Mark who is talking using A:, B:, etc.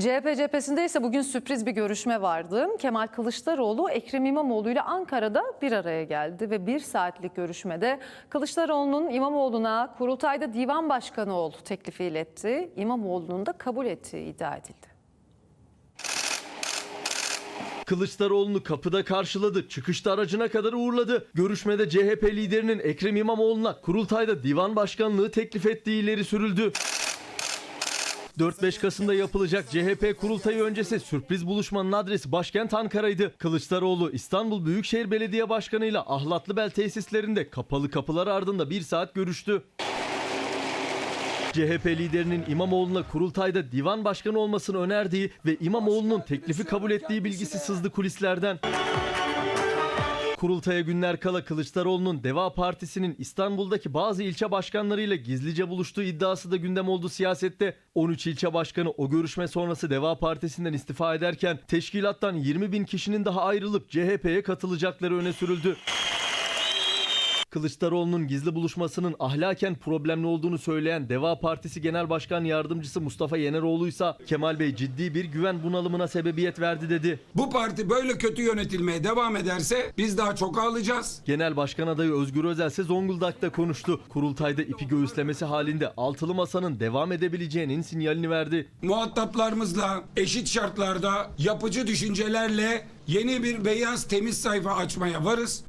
A: CHP cephesinde ise bugün sürpriz bir görüşme vardı. Kemal Kılıçdaroğlu Ekrem İmamoğlu ile Ankara'da bir araya geldi ve bir saatlik görüşmede Kılıçdaroğlu'nun İmamoğlu'na kurultayda divan başkanı ol teklifi iletti. İmamoğlu'nun da kabul ettiği iddia edildi.
B: Kılıçdaroğlu'nu kapıda karşıladı, çıkışta aracına kadar uğurladı. Görüşmede CHP liderinin Ekrem İmamoğlu'na kurultayda divan başkanlığı teklif ettiği ileri sürüldü. 4-5 Kasım'da yapılacak CHP kurultayı öncesi sürpriz buluşmanın adresi başkent Ankara'ydı. Kılıçdaroğlu İstanbul Büyükşehir Belediye Başkanı ile Ahlatlıbel tesislerinde kapalı kapılar ardında bir saat görüştü. CHP liderinin İmamoğlu'na kurultayda divan başkanı olmasını önerdiği ve İmamoğlu'nun teklifi kabul ettiği bilgisi sızdı kulislerden. Kurultaya günler kala Kılıçdaroğlu'nun Deva Partisi'nin İstanbul'daki bazı ilçe başkanlarıyla gizlice buluştuğu iddiası da gündem oldu siyasette. 13 ilçe başkanı o görüşme sonrası Deva Partisi'nden istifa ederken teşkilattan 20 bin kişinin daha ayrılıp CHP'ye katılacakları öne sürüldü. Kılıçdaroğlu'nun gizli buluşmasının ahlaken problemli olduğunu söyleyen Deva Partisi Genel Başkan Yardımcısı Mustafa Yeneroğlu ise Kemal Bey ciddi bir güven bunalımına sebebiyet verdi dedi.
C: Bu parti böyle kötü yönetilmeye devam ederse biz daha çok ağlayacağız.
B: Genel Başkan adayı Özgür Özel ise Zonguldak'ta konuştu. Kurultayda ipi göğüslemesi halinde altılı masanın devam edebileceğinin sinyalini verdi.
C: Muhataplarımızla eşit şartlarda yapıcı düşüncelerle yeni bir beyaz temiz sayfa açmaya varız.